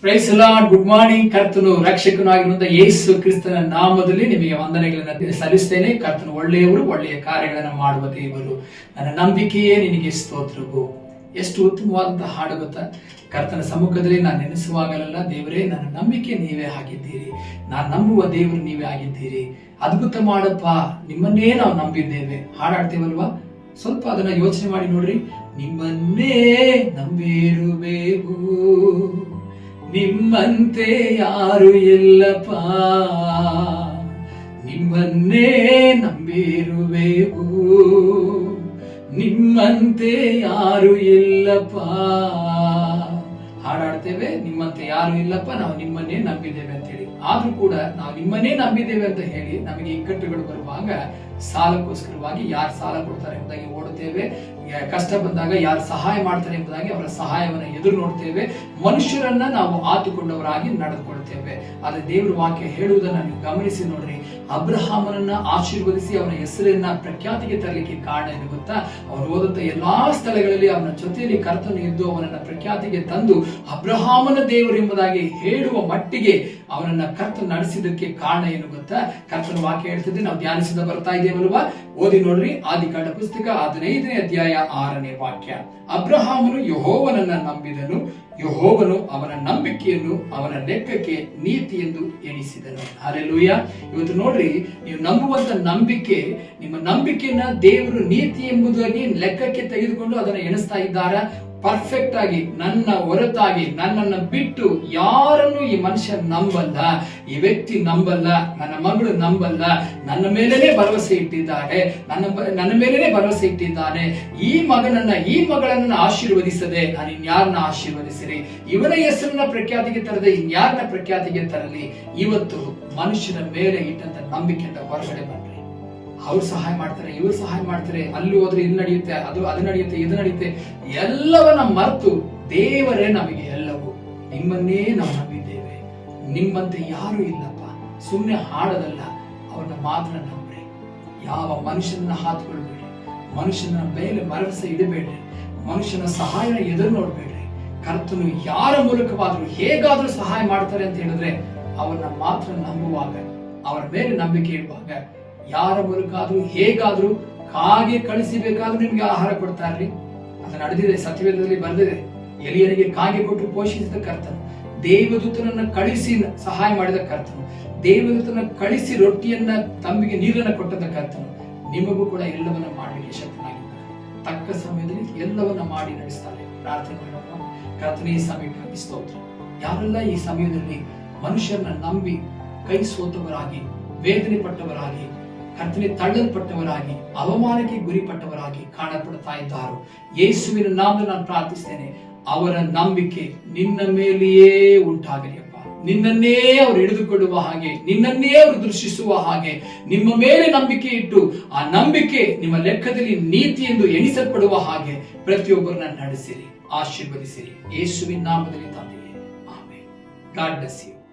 Price good morning ಕರ್ತನು ರಕ್ಷಕನಾಗಿರುವಂತ ಯೇಸು ಕ್ರಿಸ್ತನ ನಾಮದಲ್ಲಿ ನಿಮಗೆ ವಂದನೆಗಳನ್ನ ಸಲ್ಲಿಸ್ತೇನೆ. ಕರ್ತನು ಒಳ್ಳೆಯವರು, ಒಳ್ಳೆಯ ಕಾರ್ಯಗಳನ್ನ ಮಾಡುವ ದೇವರು. ನನ್ನ ನಂಬಿಕೆಯೇ ನಿನಗೆ ಸ್ತೋತ್ರವು. ಎಷ್ಟು ಉತ್ತಮವಾದಂತಹ ಹಾಡು ಗೊತ್ತಾ? ಕರ್ತನ ಸಮ್ಮುಖದಲ್ಲಿ ನಾನು ನೆನೆಸುವಾಗಲೆಲ್ಲ ದೇವರೇ, ನನ್ನ ನಂಬಿಕೆ ನೀವೇ ಆಗಿದ್ದೀರಿ. ನಾನು ನಂಬುವ ದೇವರು ನೀವೇ ಆಗಿದ್ದೀರಿ. ಅದ್ಭುತ ಮಾಡಪ್ಪ, ನಿಮ್ಮನ್ನೇ ನಾವು ನಂಬಿದ್ದೇವೆ. ಹಾಡಾಡ್ತೇವಲ್ವಾ? ಸ್ವಲ್ಪ ಅದನ್ನ ಯೋಚನೆ ಮಾಡಿ ನೋಡ್ರಿ. ನಿಮ್ಮನ್ನೇ ನಂಬಿರುವೆವು. ನಿಮ್ಮಂತೆ ಯಾರು ಎಲ್ಲಪ್ಪ ನಿಮ್ಮನ್ನೇ ನಂಬಿರುವೆವು. ನಿಮ್ಮಂತೆ ಯಾರು ಇಲ್ಲಪ್ಪ. ಹಾಡಾಡ್ತೇವೆ, ನಿಮ್ಮಂತೆ ಯಾರು ಇಲ್ಲಪ್ಪ, ನಾವು ನಿಮ್ಮನ್ನೇ ನಂಬಿದ್ದೇವೆ ಅಂತ ಹೇಳಿ. ಆದ್ರೂ ಕೂಡ ನಾವು ನಿಮ್ಮನ್ನೇ ನಂಬಿದ್ದೇವೆ ಅಂತ ಹೇಳಿ ನಮಗೆ ಇಕ್ಕಟ್ಟುಗಳು ಬರುವಾಗ ಸಾಲಕ್ಕೋಸ್ಕರವಾಗಿ ಯಾರು ಸಾಲ ಕೊಡ್ತಾರೆ ಎಂಬುದಾಗಿ ಓಡುತ್ತೇವೆ. ಕಷ್ಟ ಬಂದಾಗ ಯಾರು ಸಹಾಯ ಮಾಡ್ತಾರೆ ಎಂಬುದಾಗಿ ಅವರ ಸಹಾಯವನ್ನು ಎದುರು ನೋಡ್ತೇವೆ. ಮನುಷ್ಯರನ್ನ ನಾವು ಆತುಕೊಂಡವರಾಗಿ ನಡೆದುಕೊಳ್ತೇವೆ ಆದ್ರೆ ದೇವರ ವಾಕ್ಯ ಹೇಳುವುದನ್ನ ನೀವು ಗಮನಿಸಿ ನೋಡ್ರಿ. ಅಬ್ರಹಾಮನನ್ನ ಆಶೀರ್ವದಿಸಿ ಅವನ ಹೆಸರನ್ನ ಪ್ರಖ್ಯಾತಿಗೆ ತರಲಿಕ್ಕೆ ಕಾರಣ ಏನು ಗೊತ್ತಾ? ಅವನು ಹೋದಂತ ಎಲ್ಲಾ ಸ್ಥಳಗಳಲ್ಲಿ ಅವನ ಜೊತೆಯಲ್ಲಿ ಕರ್ತನು ಇದ್ದು ಅವನನ್ನ ಪ್ರಖ್ಯಾತಿಗೆ ತಂದು ಅಬ್ರಹಾಮನ ದೇವರು ಎಂಬುದಾಗಿ ಹೇಳುವ ಮಟ್ಟಿಗೆ ಅವನನ್ನ ಕರ್ತ ನಡೆಸಿದಕ್ಕೆ ಕಾರಣ ಏನು ಗೊತ್ತಾ? ಕರ್ತನ ವಾಕ್ಯ ಹೇಳ್ತಿದ್ದೆ, ನಾವು ಧ್ಯಾನಿಸಿದ ಬರ್ತಾ ಇದ್ದೇವಲ್ವಾ? ಓದಿ ನೋಡ್ರಿ ಆದಿಕಾಂಡ ಪುಸ್ತಕ ಹದಿನೈದನೇ ಅಧ್ಯಾಯ ಆರನೇ ವಾಕ್ಯ. ಅಬ್ರಹಾಮನು ಯಹೋವನನ್ನ ನಂಬಿದನು, ಯಹೋವನು ಅವನ ನಂಬಿಕೆಯನ್ನು ಅವನ ಲೆಕ್ಕಕ್ಕೆ ನೀತಿ ಎಂದು ಎಣಿಸಿದನು. ಅಲ್ಲೆಲೂಯ ಇವತ್ತು ನೋಡ್ರಿ ನೀವು ನಂಬುವಂತ ನಂಬಿಕೆ ನಿಮ್ಮ ನಂಬಿಕೆಯನ್ನ ದೇವರು ನೀತಿ ಎಂಬುದಾಗಿ ಲೆಕ್ಕಕ್ಕೆ ತೆಗೆದುಕೊಂಡು ಅದನ್ನು ಎಣಿಸ್ತಾ ಇದ್ದಾರ? ಪರ್ಫೆಕ್ಟ್ ಆಗಿ, ನನ್ನ ಹೊರತಾಗಿ, ನನ್ನನ್ನು ಬಿಟ್ಟು ಯಾರನ್ನು ಈ ಮನುಷ್ಯ ನಂಬಲ್ಲ, ಈ ವ್ಯಕ್ತಿ ನಂಬಲ್ಲ, ನನ್ನ ಮಗಳು ನಂಬಲ್ಲ, ನನ್ನ ಮೇಲೇನೆ ಭರವಸೆ ಇಟ್ಟಿದ್ದಾರೆ ನನ್ನ ನನ್ನ ಮೇಲೇನೆ ಭರವಸೆ ಇಟ್ಟಿದ್ದಾನೆ. ಈ ಮಗನನ್ನ, ಈ ಮಗಳನ್ನ ಆಶೀರ್ವದಿಸದೆ, ನಾನು ಇನ್ಯಾರನ್ನ ಆಶೀರ್ವದಿಸಿರಿ? ಇವನ ಹೆಸರನ್ನ ಪ್ರಖ್ಯಾತಿಗೆ ತರದೆ, ಇನ್ಯಾರನ್ನ ಪ್ರಖ್ಯಾತಿಗೆ ತರಲಿ? ಇವತ್ತು ಮನುಷ್ಯನ ಮೇಲೆ ಇಟ್ಟಂತ ನಂಬಿಕೆಯಿಂದ ಹೊರಗಡೆ ಬನ್ರಿ ಅವ್ರು ಸಹಾಯ ಮಾಡ್ತಾರೆ, ಇವ್ರು ಸಹಾಯ ಮಾಡ್ತಾರೆ, ಅಲ್ಲಿ ಹೋದ್ರೆ ಇದು ನಡೆಯುತ್ತೆ, ಅದು ಅದು ನಡೆಯುತ್ತೆ, ಇದು ನಡೆಯುತ್ತೆ, ಎಲ್ಲವನ್ನ ಮರೆತು ದೇವರೇ ನಮಗೆ ಎಲ್ಲವೂ. ನಿಮ್ಮನ್ನೇ ನಾವು ನಂಬಿದ್ದೇವೆ. ನಿಮ್ಮಂತೆ ಯಾರು ಇಲ್ಲಪ್ಪ. ಸುಮ್ಮನೆ ಹಾಡೋದಲ್ಲ, ಅವ್ರನ್ನ ಮಾತ್ರ ನಂಬ್ರಿ. ಯಾವ ಮನುಷ್ಯನ ಹಾತ್ಕೊಳ್ಬೇಡಿ. ಮನುಷ್ಯನ ಮೇಲೆ ಭರವಸೆ ಇಡಬೇಡ್ರಿ ಮನುಷ್ಯನ ಸಹಾಯನ ಎದುರು ನೋಡ್ಬೇಡ್ರಿ ಕರ್ತನು ಯಾರ ಮೂಲಕವಾದ್ರೂ ಹೇಗಾದ್ರೂ ಸಹಾಯ ಮಾಡ್ತಾರೆ ಅಂತ ಹೇಳಿದ್ರೆ ಅವನ್ನ ಮಾತ್ರ ನಂಬುವಾಗ, ಅವರ ಮೇಲೆ ನಂಬಿಕೆ ಇಡುವಾಗ ಯಾರ ಮೂಲಕ ಆದ್ರೂ ಹೇಗಾದ್ರೂ ಕಾಗೆ ಕಳಿಸಿಬೇಕಾದ್ರೂ ನಿಮ್ಗೆ ಆಹಾರ ಕೊಡ್ತಾರ್ರಿ ಅದು ನಡೆದಿದೆ, ಸತ್ಯವೇದದಲ್ಲಿ ಬರೆದಿದೆ. ಎಲಿಯರಿಗೆ ಕಾಗೆ ಕೊಟ್ಟು ಪೋಷಿಸಿದ ಕರ್ತನು, ದೇವದೂತನನ್ನ ಕಳಿಸಿ ಸಹಾಯ ಮಾಡಿದ ಕರ್ತನು, ದೇವದೂತನ ಕಳಿಸಿ ರೊಟ್ಟಿಯನ್ನ ತಂಬಿಗೆ ನೀರನ್ನ ಕೊಟ್ಟದ ಕರ್ತನು, ನಿಮಗೂ ಕೂಡ ಎಲ್ಲವನ್ನ ಮಾಡಲಿಕ್ಕೆ ಶಕ್ತನಾಗಿದ್ದಾನೆ ತಕ್ಕ ಸಮಯದಲ್ಲಿ ಎಲ್ಲವನ್ನ ಮಾಡಿ ನಡೆಸ್ತಾರೆ. ಪ್ರಾರ್ಥನೆ ಮಾಡೋಣ. ಕರ್ತನ, ಈ ಸ್ತೋತ್ರ. ಯಾರೆಲ್ಲ ಈ ಸಮಯದಲ್ಲಿ ಮನುಷ್ಯರನ್ನ ನಂಬಿ ಕೈ ಸೋತವರಾಗಿ ವೇದನೆ ಪಟ್ಟವರಾಗಿ ಕರ್ತನೆ ತಳ್ಳಲ್ಪಟ್ಟವರಾಗಿ, ಅವಮಾನಕ್ಕೆ ಗುರಿಪಟ್ಟವರಾಗಿ ಕಾಣಪಡ್ತಾ ಇದ್ದಾರೋ. ಯೇಸುವಿನ ನಾಮದಲ್ಲಿ ನಾನು ಪ್ರಾರ್ಥಿಸ್ತೇನೆ, ಅವರ ನಂಬಿಕೆ ನಿನ್ನ ಮೇಲೆಯೇ ಉಂಟಾಗಲಿ ಅಪ್ಪ. ನಿನ್ನನ್ನೇ ಅವರು ಹಿಡಿದುಕೊಳ್ಳುವ ಹಾಗೆ, ನಿನ್ನನ್ನೇ ಅವರು ದೃಷ್ಟಿಸುವ ಹಾಗೆ, ನಿಮ್ಮ ಮೇಲೆ ನಂಬಿಕೆ ಇಟ್ಟು, ಆ ನಂಬಿಕೆ ನಿಮ್ಮ ಲೆಕ್ಕದಲ್ಲಿ ನೀತಿ ಎಂದು ಎಣಿಸಲ್ಪಡುವ ಹಾಗೆ ಪ್ರತಿಯೊಬ್ಬರನ್ನ ನಡೆಸಿರಿ, ಆಶೀರ್ವದಿಸಿರಿ. ಯೇಸುವಿನ ನಾಮದಲ್ಲಿ ತಂದೆಯೇ. ಆಮೇಲೆ ಗಾಡ್ ಯು.